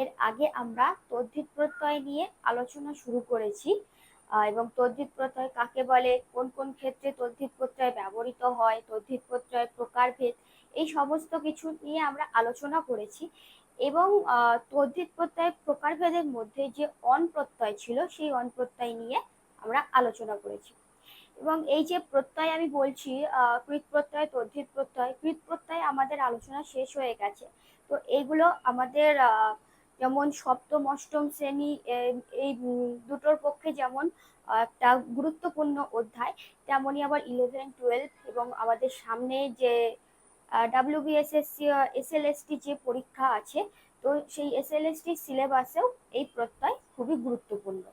এর আগে আমরা তদ্ধিত প্রত্যয় নিয়ে আলোচনা শুরু করেছি এবং তদ্ধিত প্রত্যয় কাকে বলে, কোন কোন ক্ষেত্রে তদ্ধিত প্রত্যয় ব্যবহৃত হয় তদ্ধিত প্রত্যয় প্রকারভেদ, এই সমস্ত কিছু নিয়ে আমরা আলোচনা করেছি এবং তদ্ধিত প্রত্যয় প্রকারভেদের মধ্যে যে অন প্রত্যয় ছিল, সেই অন প্রত্যয় নিয়ে আমরা আলোচনা করেছি। এবং এই যে প্রত্যয় আমি বলছি কৃত প্রত্যয় তদ্ধিত প্রত্যয়, কৃত প্রত্যয় আমাদের আলোচনা শেষ হয়ে গেছে। তো এইগুলো আমাদের যেমন সপ্তম, অষ্টম শ্রেণি এই দুটোর পক্ষে যেমন একটা গুরুত্বপূর্ণ অধ্যায় তেমনই আবার ইলেভেন টুয়েলভ এবং আমাদের সামনে যে ডাব্লিউবিএসএসসি এসএলএসটি যে পরীক্ষা আছে, তো সেই এসএলএসটি সিলেবাসেও এই প্রত্যয় খুবই গুরুত্বপূর্ণ।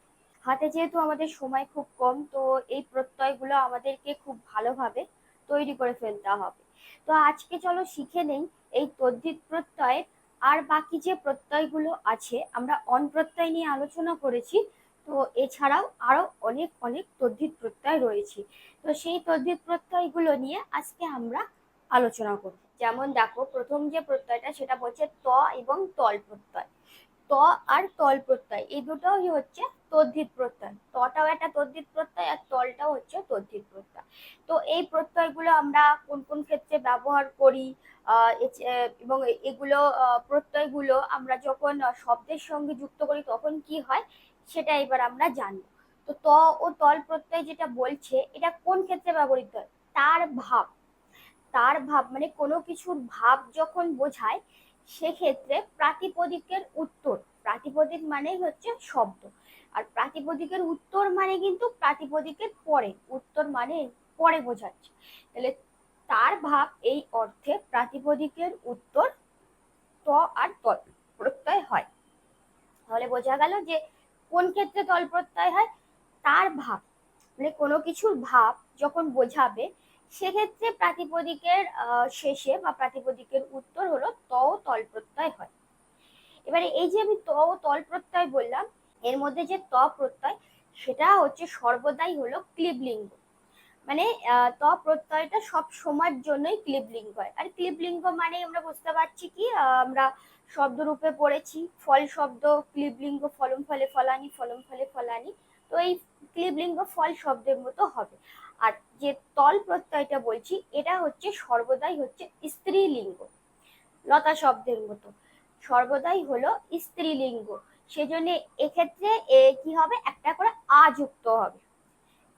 হাতে যেহেতু আমাদের সময় খুব কম, তো এই প্রত্যয়গুলো আমাদেরকে খুব ভালোভাবে তৈরি করে ফেলতে হবে। তো আজকে চলো শিখে নেই, এই তদ্ধিত প্রত্যয় আর বাকি যে প্রত্যয়গুলো আছে, আমরা অন প্রত্যয় নিয়ে আলোচনা করেছি। তো এছাড়াও আরও অনেক অনেক তদ্ধিত প্রত্যয় রয়েছে। তো সেই তদ্ধিত প্রত্যয়গুলো নিয়ে আজকে আমরা আলোচনা করব। যেমন দেখো, প্রথম যে প্রত্যয়টা, সেটা বলছে ত এবং তল প্রত্যয়। ত আর তল প্রত্যয়, এই দুটোই হচ্ছে তদ্ধিত প্রত্যয়। তটাও একটা তদ্ধিত প্রত্যয় আর তলটাও হচ্ছে তদ্ধিত প্রত্যয়। তো এই প্রত্যয়গুলো আমরা কোন কোন ক্ষেত্রে ব্যবহার করি এবং এগুলো প্রত্যয়গুলো আমরা যখন শব্দের সঙ্গে যুক্ত করি তখন কি হয় সেটা এবার আমরা জানব। তো ত ও তল প্রত্যয় যেটা বলছে, এটা কোন ক্ষেত্রে ব্যবহৃত হয়? তার ভাব। তার ভাব মানে কোনো কিছুর ভাব যখন বোঝায়, সেক্ষেত্রে প্রাতিপদিকের উত্তর। প্রাতিপদিক মানেই হচ্ছে শব্দ। আর প্রাতিপদিকের উত্তর মানে কিন্তু প্রাতিপদিকের পরে, উত্তর মানে পরে বোঝাচ্ছে। তাহলে তার ভাব এই অর্থে প্রাতিপদিকের উত্তর ত আর তল প্রত্যয় হয়। তাহলে বোঝা গেল যে কোন ক্ষেত্রে তল প্রত্যয় হয়? তার ভাব মানে কোনো কিছুর ভাব যখন বোঝাবে, সেক্ষেত্রে প্রাতিপদিকের শেষে বা প্রাতিপদিকের উত্তর হলো ত তল প্রত্যয় হয়। এবারে এই যে আমি ত তল প্রত্যয় বললাম এর মধ্যে যে ত প্রত্যয়, সেটা হচ্ছে সর্বদাই হলো ক্লিবলিঙ্গ। মানে ত প্রত্যয়টা সব সময়ের জন্যই ক্লিবলিঙ্গ হয়। আর ক্লিবলিঙ্গ মানে আমরা বুঝতে পারছি কি আমরা শব্দরূপে পড়েছি, ফল শব্দ, ক্লিবলিঙ্গ ফলম ফলে ফলানি, ফলম ফলে ফলানি, তো এই ক্লিবলিঙ্গ ফল শব্দের মতো হবে। আর যে তল প্রত্যয়টা বলছি, এটা হচ্ছে সর্বদাই হচ্ছে স্ত্রীলিঙ্গ, লতা শব্দের মতো। সর্বদাই হলো স্ত্রীলিঙ্গ। সেজন্য এক্ষেত্রে কি হবে? একটা করে আ যুক্ত হবে।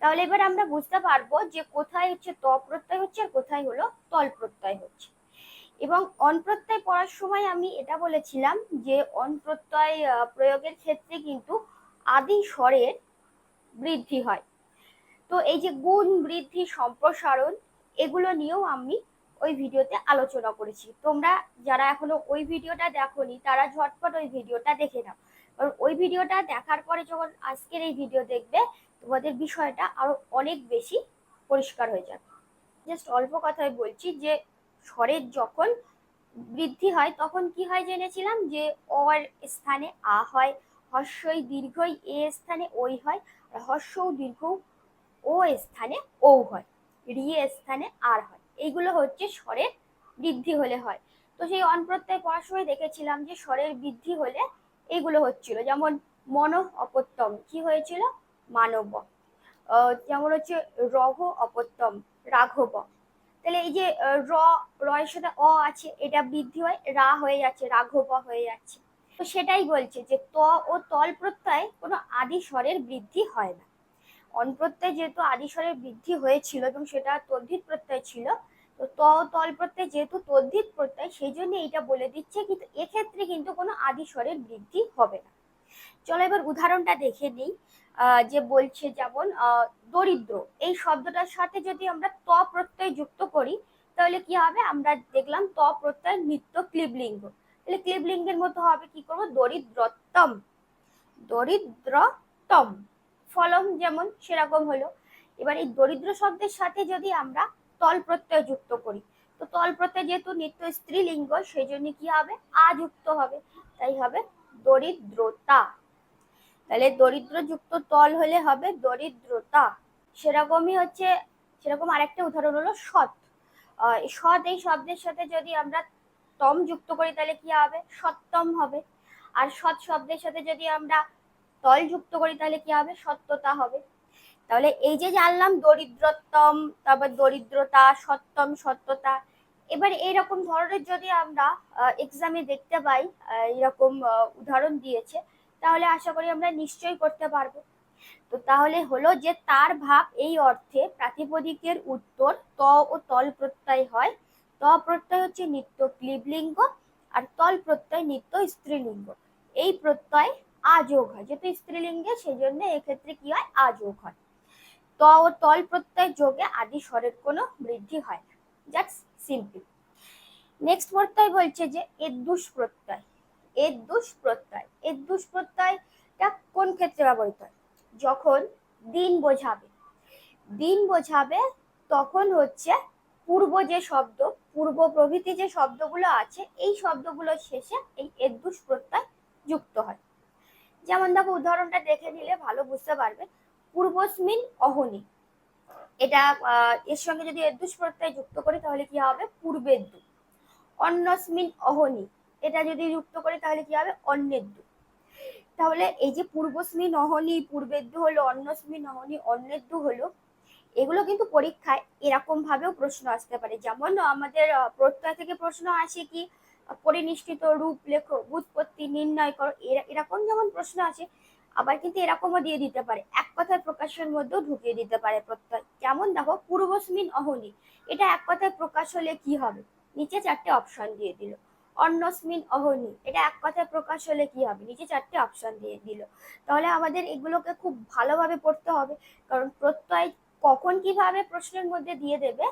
তাহলে এবার আমরা বুঝতে পারব যে কোথায় হচ্ছে ত প্রত্যয় হচ্ছে আর কোথায় হলো তল প্রত্যয় হচ্ছে। এবং অন প্রত্যয় পড়ার সময় আমি এটা বলেছিলাম যে অন প্রত্যয় প্রয়োগের ক্ষেত্রে কিন্তু আদি স্বরের বৃদ্ধি হয়। তো এই যে গুণ, বৃদ্ধি, সম্প্রসারণ, এগুলো নিয়েও আমি ওই ভিডিওতে আলোচনা করেছি। তোমরা যারা এখনও ওই ভিডিওটা দেখোনি, তারা ঝটপট ওই ভিডিওটা দেখে নাও। কারণ ওই ভিডিওটা দেখার পরে যখন আজকের এই ভিডিও দেখবে, তোমাদের বিষয়টা আরও অনেক বেশি পরিষ্কার হয়ে যাবে। জাস্ট অল্প কথায় বলছি যে স্বরের যখন বৃদ্ধি হয়, তখন কি হয় জেনেছিলাম? যে, অর স্থানে আ হয়, হর্ষই দীর্ঘই এ স্থানে ওই হয়, আর হর্ষ দীর্ঘ ও স্থানে ও হয় রি স্থানে আর হয়। এইগুলো হচ্ছে স্বরের বৃদ্ধি হলে হয়। তো সেই অনপ্রত্যয় পড়ার সময় দেখেছিলাম যে, স্বরের বৃদ্ধি হলে এইগুলো হচ্ছিল। যেমন মন অপত্যম কি হয়েছিল? মানব। যেমন হচ্ছে রঘ অপত্যম রাঘব। তাহলে এই যে র, রয়ের সাথে অ আছে, এটা বৃদ্ধি হয়, রা হয়ে যাচ্ছে, রাঘব হয়ে যাচ্ছে। তো সেটাই বলছে যে ত ও তল প্রত্যয় কোনো আদি স্বরের বৃদ্ধি হয় না। অন প্রত্যয় যেহেতু আদি স্বরের বৃদ্ধি হয়েছিল এবং সেটা তদ্ধিত প্রত্যয় ছিল তো ত তল প্রত্যয় যেহেতু তদ্ধিত প্রত্যয় সেই জন্য এইটা বলে দিচ্ছে কিন্তু এক্ষেত্রে কিন্তু কোনো আদি স্বরের বৃদ্ধি হবে না। চলো এবার উদাহরণটা দেখে নিই। যে বলছে যেমন দরিদ্র, এই শব্দটার সাথে যদি আমরা ত প্রত্যয় যুক্ত করি, তাহলে কি হবে? আমরা দেখলাম ত প্রত্যয় নিত্য ক্লিবলিঙ্গ। তাহলে ক্লিবলিঙ্গের মতো হবে কি করব? দরিদ্রতম দরিদ্রতম ফলম যেমন সেরকম হলো। এবার এই দরিদ্র শব্দের সাথে যদি আমরা তল প্রত্যয় যুক্ত করি। তো তল প্রত্যয় যেহেতু নিত্য স্ত্রীলিঙ্গ সেই জন্য কি হবে? আ যুক্ত হবে। তাই হবে দরিদ্রতা। তাহলে দরিদ্র যুক্ত তল হলে হবে দরিদ্রতা। সেরকমই হচ্ছে, সেরকম আরেকটা উদাহরণ হলো সৎ। সৎ এই শব্দের সাথে যদি আমরা তম যুক্ত করি, তাহলে কি হবে? সত্তম হবে। আর সৎ শব্দের সাথে যদি আমরা তল যুক্ত করি, তাহলে কি হবে? সত্যতা হবে। তাহলে এই যে জানলাম দরিদ্রতম তারপর দরিদ্রতা, সত্যম, সত্যতা। এবার এইরকম ধরনের যদি আমরা এক্সামে দেখতে পাই এরকম উদাহরণ দিয়েছে, তাহলে আশা করি আমরা নিশ্চয়ই করতে পারব। তো তাহলে হলো যে তার ভাব এই অর্থে প্রাতিপদিকের উত্তর ত ও তল প্রত্যয় হয়। ত প্রত্যয় হচ্ছে নিত্য ক্লিবলিঙ্গ আর তল প্রত্যয় নিত্য স্ত্রীলিঙ্গ। এই প্রত্যয় আযোগ হয়। যেহেতু স্ত্রীলিঙ্গে সেই জন্য এক্ষেত্রে কি হয়? আযোগ হয়। ত ও তল প্রত্যয় যোগে আদি স্বরের কোনো বৃদ্ধি হয় না। জাস্ট সিম্পল নেক্সট প্রত্যয় বলছে যে এদ্দুষ প্রত্যয় এদ্দুষ প্রত্যয় এদ্দুষ প্রত্যয়টা কোন ক্ষেত্রে ব্যবহৃত হয়? যখন দিন বোঝাবে। দিন বোঝাবে তখন হচ্ছে পূর্ব যে শব্দ, পূর্ব প্রভৃতি যে শব্দগুলো আছে, এই শব্দগুলোর শেষে এই এদ্দুষ প্রত্যয় যুক্ত হয়। যেমন দেখো, উদাহরণটা দেখে নিলে ভালো বুঝতে পারবে। পূর্বস্মিন অহনি। এটা এর সঙ্গে যদি এদ্দুষ প্রত্যয় যুক্ত করি তাহলে কি হবে? পূর্বেদ্দু অন্নস্মিন অহনি, এটা যদি যুক্ত করি তাহলে কি হবে? অন্যের দু। তাহলে এই যে পূর্বস্মি নহনি পূর্বেদ্দু হলো অন্নস্মি নহনি দু হলো, এগুলো কিন্তু পরীক্ষায় এরকম ভাবেও প্রশ্ন আসতে পারে। যেমন আমাদের প্রত্যয় থেকে প্রশ্ন আসে কি? পরিনিষ্ঠিত রূপ লেখো বুৎপত্তি নির্ণয় করো এরকম যেমন প্রশ্ন আছে আবার কিন্তু এরকমও দিয়ে দিতে পারে। এক কথায় প্রকাশের মধ্যেও ঢুকিয়ে দিতে পারে প্রত্যয়। যেমন দেখো, পূর্বস্মিন অহনি। এটা এক কথায় প্রকাশ হলে কি হবে? নিচে চারটে অপশন দিয়ে দিল। অন্নস্মিন অহনি। এটা এক কথায় প্রকাশ হলে কি হবে? নিচে চারটে অপশন দিয়ে দিল। তাহলে আমাদের এগুলোকে খুব ভালোভাবে পড়তে হবে। কারণ প্রত্যয় কখন কীভাবে প্রশ্নের মধ্যে দিয়ে দেবে,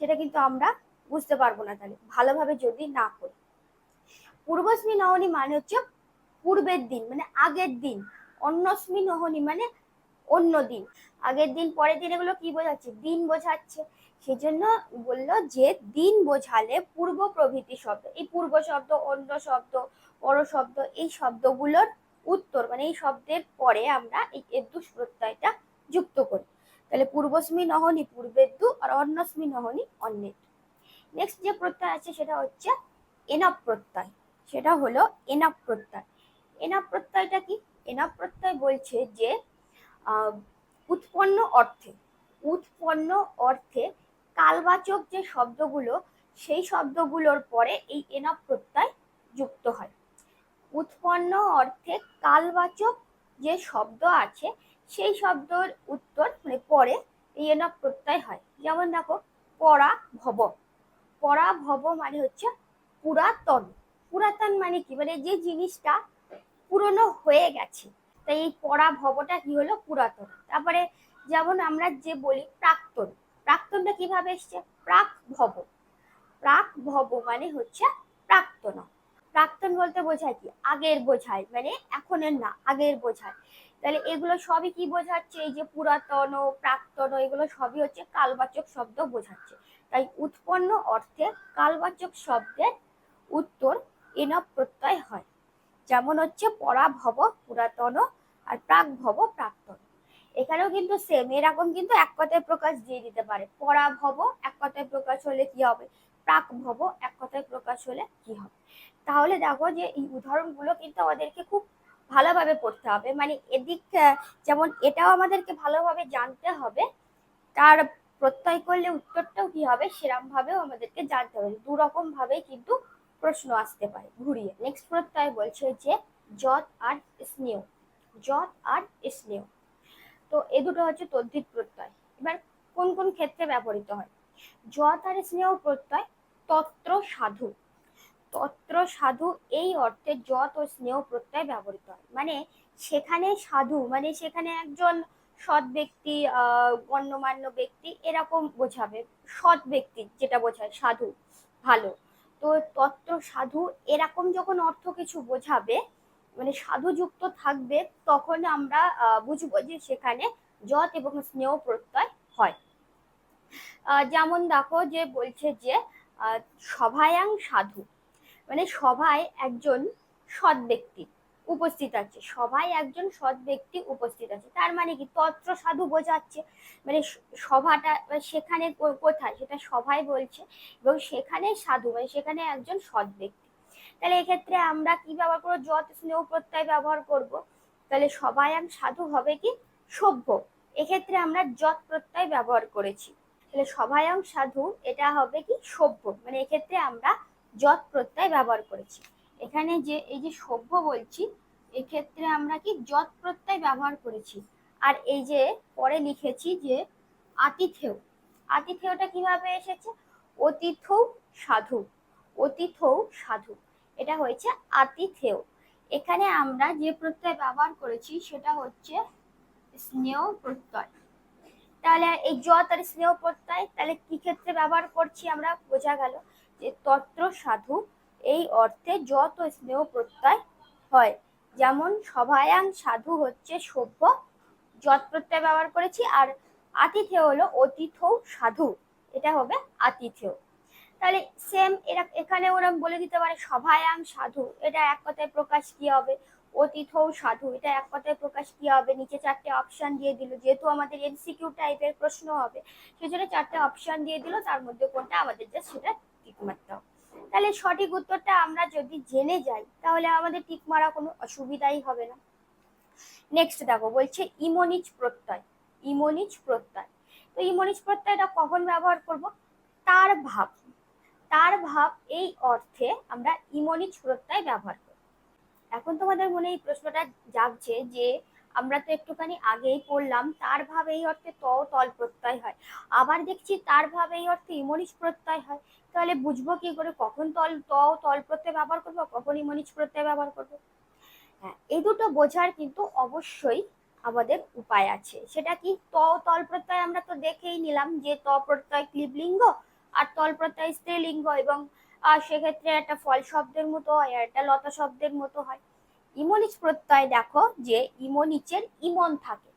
সেটা কিন্তু আমরা বুঝতে পারব না তাহলে। ভালোভাবে যদি না করি পূর্বস্মি অহনি মানে হচ্ছে পূর্বের দিন মানে আগের দিন। অন্যস্মি নহনি মানে অন্য দিন। আগের দিন, পরের দিন এগুলো কি বোঝাচ্ছে? দিন বোঝাচ্ছে। সেই জন্য বলল যে দিন বোঝালে পূর্ব প্রভৃতি শব্দ, এই পূর্ব শব্দ, অন্য শব্দ, পর শব্দ, এই শব্দগুলোর উত্তর মানে এই শব্দের পরে আমরা এই এদ্দুষ প্রত্যয়টা যুক্ত করি। তাহলে পূর্বস্মি নহনি পূর্বেদ্দু আর অন্যস্মি নহনি অন্যের নেক্সট যে প্রত্যয় আছে সেটা হচ্ছে এনাপ প্রত্যয়। সেটা হলো এনাপ প্রত্যয়। এনাপ প্রত্যয়টা কি? এনাপ প্রত্যয় বলছে যে উৎপন্ন অর্থে উৎপন্ন অর্থে কালবাচক যে শব্দগুলো, সেই শব্দগুলোর পরে এই এনাপ প্রত্যয় যুক্ত হয়। উৎপন্ন অর্থে কালবাচক যে শব্দ আছে, সেই শব্দর উত্তর মানে পরে এই এনাপ প্রত্যয় হয়। যেমন দেখো পরা ভব পরা ভব মানে হচ্ছে পুরাতন। পুরাতন মানে কি? মানে যে জিনিসটা পুরনো হয়ে গেছে। তাই এই পরা ভবটা কি হলো? পুরাতন। তারপরে যেমন আমরা যে বলি প্রাক্তন। প্রাক্তনটা কীভাবে এসছে? প্রাক ভব। প্রাক ভব মানে হচ্ছে প্রাক্তন। প্রাক্তন বলতে বোঝায় কি? আগের বোঝায়। মানে এখনের না, আগের বোঝায়। তাহলে এগুলো সবই কি বোঝাচ্ছে? এই যে পুরাতন, প্রাক্তন, এগুলো সবই হচ্ছে কালবাচক শব্দ বোঝাচ্ছে। তাই উৎপন্ন অর্থে কালবাচক শব্দের উত্তর এনব প্রত্যয় হয়। যেমন হচ্ছে পরাভব পুরাতন আর প্রাক ভব প্রাক্তন। এখানেও কিন্তু সেম এরকম কিন্তু এক কথায় প্রকাশ দিয়ে দিতে পারে। পরাভব এক কথায় প্রকাশ হলে কি হবে? প্রাক ভব এক কথায় প্রকাশ হলে কি হবে? তাহলে দেখো যে এই উদাহরণগুলো কিন্তু আমাদেরকে খুব ভালোভাবে পড়তে হবে। মানে এদিক, যেমন এটাও আমাদেরকে ভালোভাবে জানতে হবে। তার প্রত্যয় করলে উত্তরটাও কি হবে? সেরকম ভাবেও আমাদেরকে জানতে হবে। দু রকম ভাবে কিন্তু প্রশ্ন আসতে পারে, ঘুরিয়ে। নেক্সট প্রত্যয় বলছে যে যত আর স্নেহ যত আর স্নেহ। তো এ দুটো হচ্ছে তদ্ধিত প্রত্যয়। এবার কোন কোন ক্ষেত্রে ব্যবহৃত হয়? যত আর স্নেহ প্রত্যয়, তত্র সাধু। তত্র সাধু এই অর্থে যত ও স্নেহ প্রত্যয় ব্যবহৃত হয়। মানে সেখানে সাধু মানে সেখানে একজন সৎ ব্যক্তি গণ্যমান্য ব্যক্তি এরকম বোঝাবে। সৎ ব্যক্তি যেটা বোঝায়, সাধু, ভালো। তো তত্ত্ব সাধু এরকম যখন অর্থ কিছু বোঝাবে মানে সাধু যুক্ত থাকবে, তখন আমরা বুঝব যে সেখানে যত এবং স্নেহ প্রত্যয় হয়। যেমন দেখো যে বলছে যে সভায়াং সাধু। মানে সভায় একজন সৎ ব্যক্তি। উপস্থিত আছে। সবাই একজন সৎ ব্যক্তি উপস্থিত আছে। তার মানে কি? তত্র সাধু বোঝাচ্ছে। মানে সভাটা সেখানে কোথায়? সেটা সভায় বলছে এবং সেখানে সাধু মানে সেখানে একজন সৎ ব্যক্তি। তাহলে এক্ষেত্রে আমরা কি ব্যবহার করব? যত স্নেহ প্রত্যয় ব্যবহার করব, তাহলে সবায়াং সাধু হবে কি? সভ্য। এক্ষেত্রে আমরা যত প্রত্যয় ব্যবহার করেছি, তাহলে সবায়ং সাধু, এটা হবে কি? সভ্য। মানে এক্ষেত্রে আমরা যত প্রত্যয় ব্যবহার করেছি। এখানে যে, এই যে সভ্য বলছি, এক্ষেত্রে আমরা কি যত প্রত্যয় ব্যবহার করেছি? আর এই যে পরে লিখেছি যে আতিথেয়। আতিথেয়টা কীভাবে এসেছে? অতিথ সাধু। অতিথ সাধু। এটা হয়েছে আতিথেয়। এখানে আমরা যে প্রত্যয় ব্যবহার করেছি, সেটা হচ্ছে স্নেহ প্রত্যয়। তাহলে এই যত আর স্নেহ প্রত্যয়, তাহলে কি ক্ষেত্রে ব্যবহার করছি আমরা? বোঝা গেল যে তত্র সাধু এই অর্থে যত স্নেহ প্রত্যয় হয়। যেমন সভায়াং সাধু হচ্ছে সভ্য, যত প্রত্যয় ব্যবহার করেছি, আর আতিথেয় হলো অতিথ সাধু। এটা হবে আতিথেয়। তাহলে সেম এরা, এখানে ওরা বলে দিতে পারে সভায়াং সাধু। এটা এক কথায় প্রকাশ কি হবে? অতিথ সাধু। এটা এক কথায় প্রকাশ কি হবে? নিচে চারটে অপশন দিয়ে দিল। যেহেতু আমাদের এমসিকিউ টাইপের প্রশ্ন হবে সেই জন্য চারটে অপশন দিয়ে দিল। তার মধ্যে কোনটা? আমাদের জাস্ট সেটা টিক মারতে হবে। তাহলে সঠিক উত্তরটা আমরা যদি জেনে যাই, তাহলে আমাদের টিক মারা কোনো অসুবিধাই হবে না। নেক্সট দেখো, বলছে ইমোনিচ প্রত্যয়। ইমোনিচ প্রত্যয়। তো ইমোনিচ প্রত্যয়টা কখন ব্যবহার করব? তার ভাব। তার ভাব এই অর্থে আমরা ইমোনিচ প্রত্যয় ব্যবহার করব। এখন তোমাদের মনে এই প্রশ্নটা জাগছে যে আমরা তো একটুখানি আগেই পড়লাম, তার ভাব এই অর্থে ত তল প্রত্যয় হয়। আবার দেখছি তার ভাব এই অর্থে ইমনিচ প্রত্যয় হয়। তাহলে বুঝব কি করে? কখন তল ত তল প্রত্যয় ব্যবহার করব, কখন ইমনিচ প্রত্যয় ব্যবহার করব? হ্যাঁ এই দুটো বোঝার কিন্তু অবশ্যই আমাদের উপায় আছে। সেটা কি? ত তল প্রত্যয় আমরা তো দেখেই নিলাম যে ত প্রত্যয় ক্লিবলিঙ্গ আর তল প্রত্যয় স্ত্রীলিঙ্গ এবং সেক্ষেত্রে একটা ফল শব্দের মতো হয় আর একটা লতা শব্দের মতো হয়। ইমনিচ প্রত্যয় দেখো যে ইমনিচের ইমন থাকে।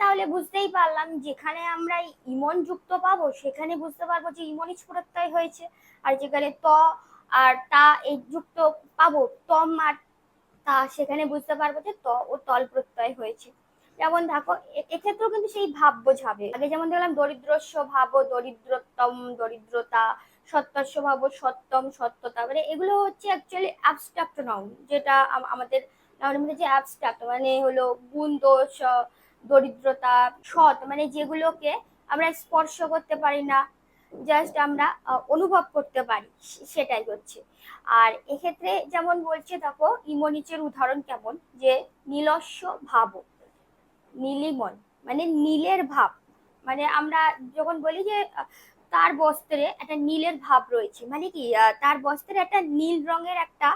তাহলে বুঝতেই পারলাম যেখানে আমরা ইমন যুক্ত পাবো, সেখানে বুঝতে পারব যে ইমনিচ প্রত্যয় হয়েছে আর যেখানে ত আর তা এই যুক্ত পাবো, তম আর তা, সেখানে বুঝতে পারব যে ত ও তল প্রত্যয় হয়েছে। যেমন দেখো এক্ষেত্রেও কিন্তু সেই ভাব বোঝাবে। আগে যেমন দেখলাম দরিদ্রস্য ভাব দরিদ্রতম দরিদ্রতা সত্যস্য ভাব সত্যম, সত্যতা। মানে এগুলো হচ্ছে অ্যাকচুয়ালি অ্যাবস্ট্রাক্ট নাউন যেটা আমাদের নাউনের মধ্যে যে অ্যাবস্ট্রাক্ট মানে হলো গুণ, দোষ দরিদ্রতা, সৎ মানে যেগুলোকে আমরা স্পর্শ করতে পারি না জাস্ট আমরা অনুভব করতে পারি সেটাই হচ্ছে। আর এক্ষেত্রে যেমন বলছে, দেখো, ইমনিচের উদাহরণ কেমন? যে নীলস্য ভাব, নীলিমন মানে নীলের ভাব। মানে আমরা যখন বলি যে তার বস্ত্রে একটা নীলের ভাব রয়েছে। মানে কি তার বস্ত্রে একটা নীল রঙের একটা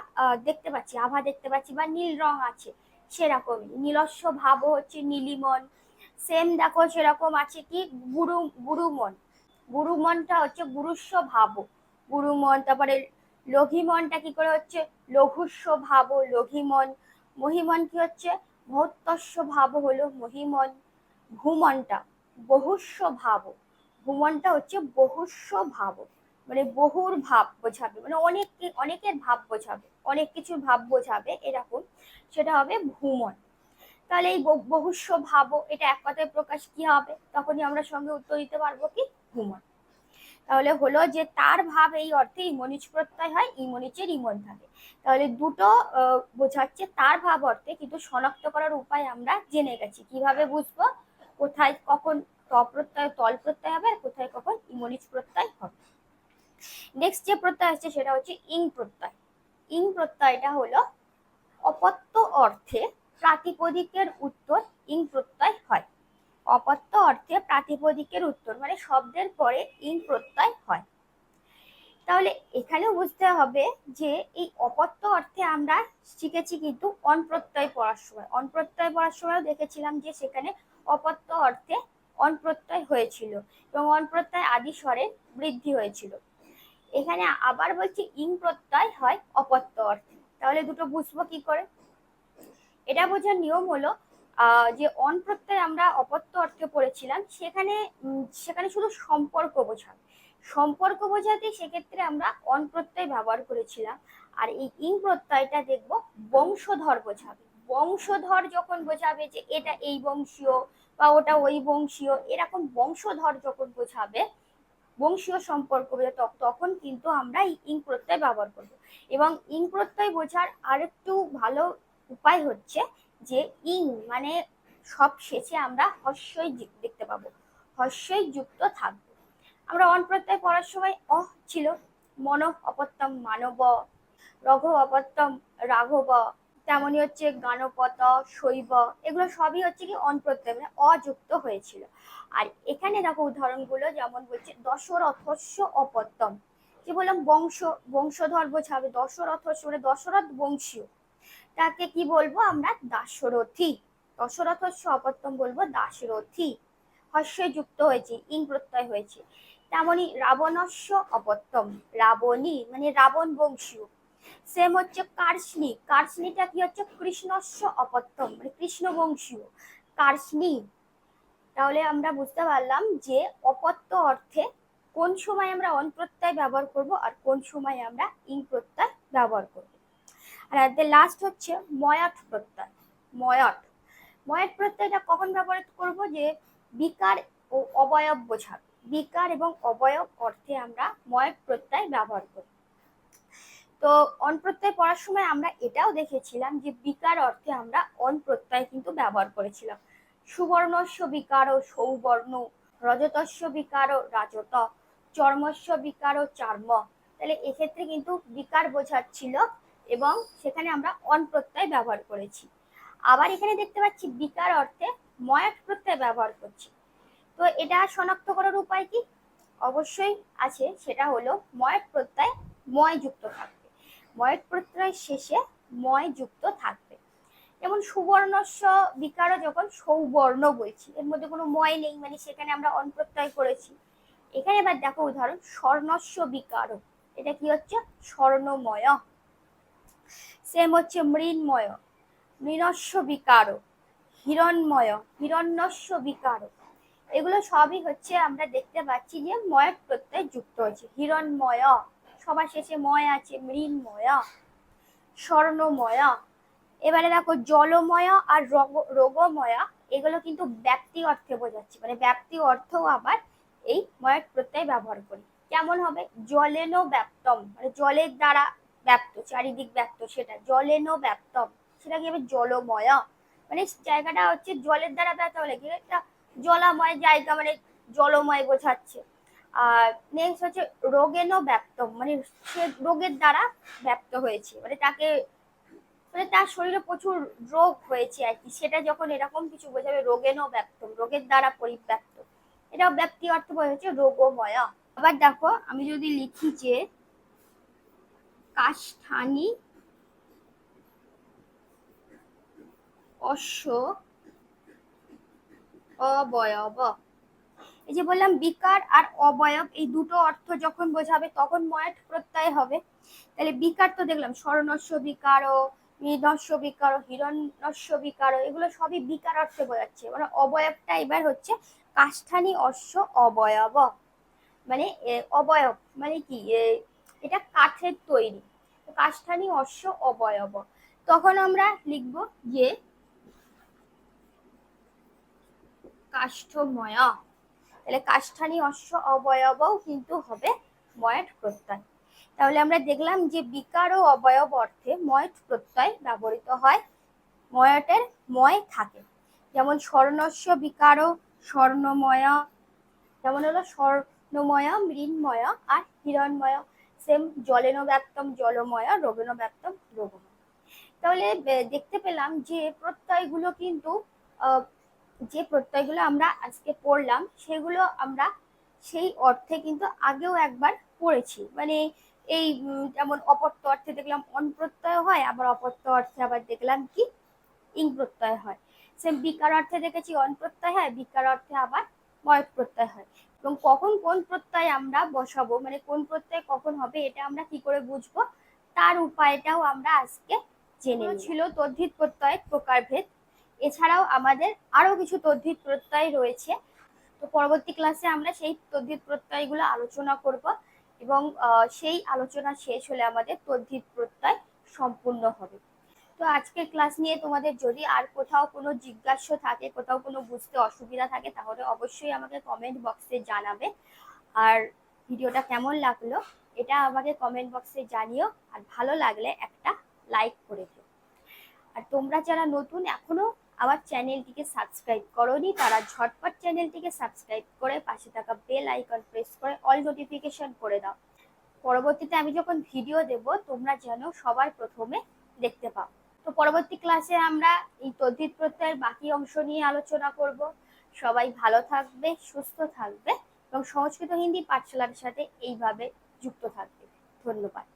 দেখতে পাচ্ছি, আভা দেখতে পাচ্ছি বা নীল রং আছে সেরকমই। নীলস্ব ভাবও হচ্ছে নীলিমন সেম দেখো সেরকম আছে কি গুরু, গুরুমন। গুরুমনটা হচ্ছে গুরুস্ব ভাব। গুরুমন, তারপরে লঘিমনটা কি করে হচ্ছে? লঘুস্ব ভাব লঘিমন মহিমন কি হচ্ছে? মহত্তস্য ভাব হলো মহিমন। ভূমনটা বহুস্ব ভাব। ভুবনটা হচ্ছে বহুস্ব ভাব। মানে বহুর ভাব বোঝাবে। মানে অনেক অনেকের ভাব বোঝাবে। অনেক কিছু ভাব বোঝাবে এরকম। সেটা হবে ভূমন তাহলে এই বহুস্ব ভাব, এটা এক কথায় প্রকাশ কি হবে? তখনই আমরা সঙ্গে উত্তর দিতে পারব কি? ভুমন তাহলে হলো যে তার ভাব এই অর্থে ইমনিচ প্রত্যয় হয়, ইমনিচের ইমন থাকে। তাহলে দুটো বোঝাচ্ছে তার ভাব অর্থে, কিন্তু শনাক্ত করার উপায় আমরা জেনে গেছি। কীভাবে বুঝব? কোথায়, কখন প্রত্যয়, তল প্রত্যয় হবে আর কোথায় কখন? প্রত্যয় হবে। নেক্সট যে প্রত্যয় আছে সেটা হচ্ছে ইং প্রত্যয়। ইং প্রত্যয়টা হলো অপত্য অর্থে প্রাতিপদিকের উত্তর ইং প্রত্যয় হয়। অপত্য অর্থে প্রাতিপদিকের উত্তর মানে শব্দের পরে ইং প্রত্যয় হয়। তাহলে এখানেও বুঝতে হবে যে এই অপত্য অর্থে আমরা শিখেছি কিন্তু অনপ্রত্যয় পড়ার সময়। অনপ্রত্যয় পড়ার সময়ও দেখেছিলাম যে সেখানে অপত্য অর্থে অন প্রত্যয় হয়েছিল এবং অন প্রত্যয় আদি স্বরে বৃদ্ধি হয়েছিল। এখানে আবার বলছি ইং প্রত্যয় হয় অপত্য অর্থে। তাহলে দুটো বুঝব কি করে? এটা বোঝার নিয়ম হলো যে অন প্রত্যয় আমরা অপত্য অর্থে পড়েছিলাম, সেখানে সেখানে শুধু সম্পর্ক বোঝাবে সম্পর্ক বোঝাতে সেক্ষেত্রে আমরা অন প্রত্যয় ব্যবহার করেছিলাম। আর এই ইং প্রত্যয়টা দেখব বংশধর বোঝাবে। বংশধর যখন বোঝাবে যে এটা এই বংশীয় বা ওটা ওই বংশীয়, এরকম বংশধর যখন বোঝাবে, বংশীয় সম্পর্ক তখন কিন্তু আমরা ইং প্রত্যয় ব্যবহার করব। এবং ইং প্রত্যয় বোঝার আরেকটু ভালো উপায় হচ্ছে যে ইং মানে সব শেষে আমরা হস্যই দেখতে পাবো, হস্যই যুক্ত থাকবে। আমরা অন প্রত্যয় পড়ার সময় অহ ছিল, মন অপত্যম মানব, রঘ অপত্যম রাঘব তেমনই হচ্ছে গানপত শৈব, এগুলো সবই হচ্ছে কি অন প্রত্যয় মানে অযুক্ত হয়েছিল। আর এখানে দেখো উদাহরণগুলো, যেমন বলছে, দশরথস্য অপত্যম যে বললাম? বংশ, বংশধর বোঝাবে। দশরথস্য মানে দশরথ বংশীয়। তাকে কি বলব আমরা? দাশরথী। দশরথস্য অপত্যম বলব দাশরথী। হস্যে যুক্ত হয়েছে, ইং প্রত্যয় হয়েছে। তেমনই রাবণস্য অপত্যম রাবণী মানে রাবণ বংশীয়। সেম হচ্ছে কার্শনি। কার্শনিটা কি হচ্ছে? কৃষ্ণস্য অপত্যম মানে কৃষ্ণ বংশীয় কার্শনি। তাহলে আমরা বুঝতে পারলাম যে অপত্য অর্থে কোন সময় আমরা অন প্রত্যয় ব্যবহার করব আর কোন সময় আমরা ইং প্রত্যয় ব্যবহার করব। আর লাস্ট হচ্ছে ময়াট প্রত্যয়, ময়াট। ময়াট প্রত্যয়টা কখন ব্যবহার করব যে বিকার ও অবয়ব বোঝাবে। বিকার এবং অবয়ব অর্থে আমরা ময়াট প্রত্যয় ব্যবহার করি তো অন প্রত্যয় পড়ার সময় আমরা এটাও দেখেছিলাম যে বিকার অর্থে আমরা অন প্রত্যয় কিন্তু ব্যবহার করেছিলাম। সুবর্ণস্য বিকার, সৌবর্ণ, রজতস্য বিকার, রাজত, চর্মস্য বিকার, চার্ম। তাহলে এক্ষেত্রে কিন্তু বিকার বোঝাচ্ছিল এবং সেখানে আমরা অন প্রত্যয় ব্যবহার করেছি। আবার এখানে দেখতে পাচ্ছি বিকার অর্থে ময়াট প্রত্যয় ব্যবহার করছি। তো এটা শনাক্ত করার উপায় কি? অবশ্যই আছে, সেটা হলো ময়াট প্রত্যয় ময় যুক্ত থাকবে ময়াট প্রত্যয় শেষে ময় যুক্ত থাকবে। যেমন সুবর্ণস্য বিকারও যখন সৌবর্ণ বলছি, এর মধ্যে কোনো ময় নেই মানে সেখানে আমরা অন প্রত্যয় করেছি। এখানে এবার দেখো উদাহরণ স্বর্ণস্য বিকার এটা কি হচ্ছে? স্বর্ণময়। সেম হচ্ছে মৃন্ময় মৃণস্য বিকার হিরণময় হিরণ্যস্য বিকার এগুলো সবই হচ্ছে আমরা দেখতে পাচ্ছি যে ময়ের প্রত্যয় যুক্ত হয়েছে, হিরণময়। সবার শেষে ময় আছে মৃন্ময়, স্বর্ণময়। এবারে দেখো জলময় আর রোগ, রোগময়া, এগুলো কিন্তু ব্যক্তি অর্থে বোঝাচ্ছে। মানে ব্যক্তি অর্থও আবার এই ময়ের প্রত্যয় ব্যবহার করি। কেমন হবে? জলেন ব্যাপ্তম মানে জলের দ্বারা ব্যাপ্ত চারিদিক ব্যাপ্ত সেটা। জলেন ব্যাপ্তম সেটা কি হবে? জলময়া। মানে জায়গাটা হচ্ছে জলের দ্বারা ব্যাপ্ত হলে কি একটা জলাময় জায়গা মানে জলময় বোঝাচ্ছে। নেক্সট হচ্ছে রোগেন ব্যাপ্তম মানে সে রোগের দ্বারা ব্যপ্ত হয়েছে। মানে তাকে মানে তার শরীরে প্রচুর রোগ হয়েছে আর কি। সেটা যখন এরকম কিছু বোঝাবে, রোগেনও ব্যপ্ত রোগের দ্বারা পরিব্যাপ্ত এটাও ব্যক্তি অর্থ বোঝাচ্ছে রোগময়া। আবার দেখো, আমি যদি লিখি যে কাষ্ঠানি অশ্ব অবয়ব। এই যে বললাম বিকার আর অবয়ব, এই দুটো অর্থ যখন বোঝাবে তখন ময়াট প্রত্যয় হবে। তাহলে বিকার তো দেখলাম স্বর্ণস্য বিকার মৃদস্য বিকার হিরণ্যস্য বিকার এগুলো সবই বিকার অর্থে বোঝাচ্ছে। মানে অবয়বটা এবার হচ্ছে কাষ্ঠানি অশ্ব অবয়ব। মানে অবয়ব মানে কি? এটা কাঠের তৈরি। কাষ্ঠানি অশ্ব অবয়ব। তখন আমরা লিখব যে কাষ্ঠময়া। তাহলে কাষ্ঠানি অশ্ব অবয়বও কিন্তু হবে ময়াট প্রত্যয়। তাহলে আমরা দেখলাম যে বিকার ও অবয়ব অর্থে ময়ট প্রত্যয় ব্যবহৃত হয়। ময়টের ময় থাকে। যেমন স্বর্ণস্য বিকার, স্বর্ণময়া, যেমন হলো স্বর্ণময়া, মৃন্ময় আর হিরণময়। সেম জলেন ব্যাপ্তম জলময় রোগেন ব্যাপ্তম রোগময় তাহলে দেখতে পেলাম যে প্রত্যয়গুলো কিন্তু যে প্রত্যয়গুলো আমরা আজকে পড়লাম, সেগুলো আমরা সেই অর্থে কিন্তু আগেও একবার পড়েছি। মানে এই যেমন অপত্য অর্থে দেখলাম অন প্রত্যয় হয়, আবার অপত্য অর্থে আবার দেখলাম কি? ইং প্রত্যয় হয়। সেম বিকার অর্থে দেখেছি অন প্রত্যয় হয়, বিকার অর্থে আবার ময় প্রত্যয় হয়। এবং কখন কোন প্রত্যয় আমরা বসাবো মানে কোন প্রত্যয় কখন হবে, এটা আমরা কি করে বুঝব? তার উপায়টাও আমরা আজকে জেনে। ছিল তদ্ধিত প্রত্যয়ের প্রকারভেদ এছাড়াও আমাদের আরও কিছু তদ্ধিত প্রত্যয় রয়েছে। তো পরবর্তী ক্লাসে আমরা সেই তদ্ধিত প্রত্যয়গুলো আলোচনা করব এবং সেই আলোচনা শেষ হলে আমাদের তদ্ধিত প্রত্যয় সম্পূর্ণ হবে। তো আজকের ক্লাস নিয়ে তোমাদের যদি আর কোথাও কোনো জিজ্ঞাসা থাকে, কোথাও কোনো বুঝতে অসুবিধা থাকে, তাহলে অবশ্যই আমাকে কমেন্ট বক্সে জানাবে। আর ভিডিওটা কেমন লাগল, এটা আমাকে কমেন্ট বক্সে জানিও। আর ভালো লাগলে একটা লাইক করে দিও। আর তোমরা যারা নতুন, এখনও আমার চ্যানেলটিকে সাবস্ক্রাইব করনি তারা ঝটপট চ্যানেলটিকে সাবস্ক্রাইব করে পাশে থাকা বেল আইকন প্রেস করে অল নোটিফিকেশন করে দাও। পরবর্তীতে আমি যখন ভিডিও দেব, তোমরা যেন সবার প্রথমে দেখতে পাও। তো পরবর্তী ক্লাসে আমরা এই তদ্ধিত প্রত্যয়ের বাকি অংশ নিয়ে আলোচনা করব। সবাই ভালো থাকবে, সুস্থ থাকবে এবং সংস্কৃত হিন্দি পাঠশালার সাথে এইভাবে যুক্ত থাকবে। ধন্যবাদ।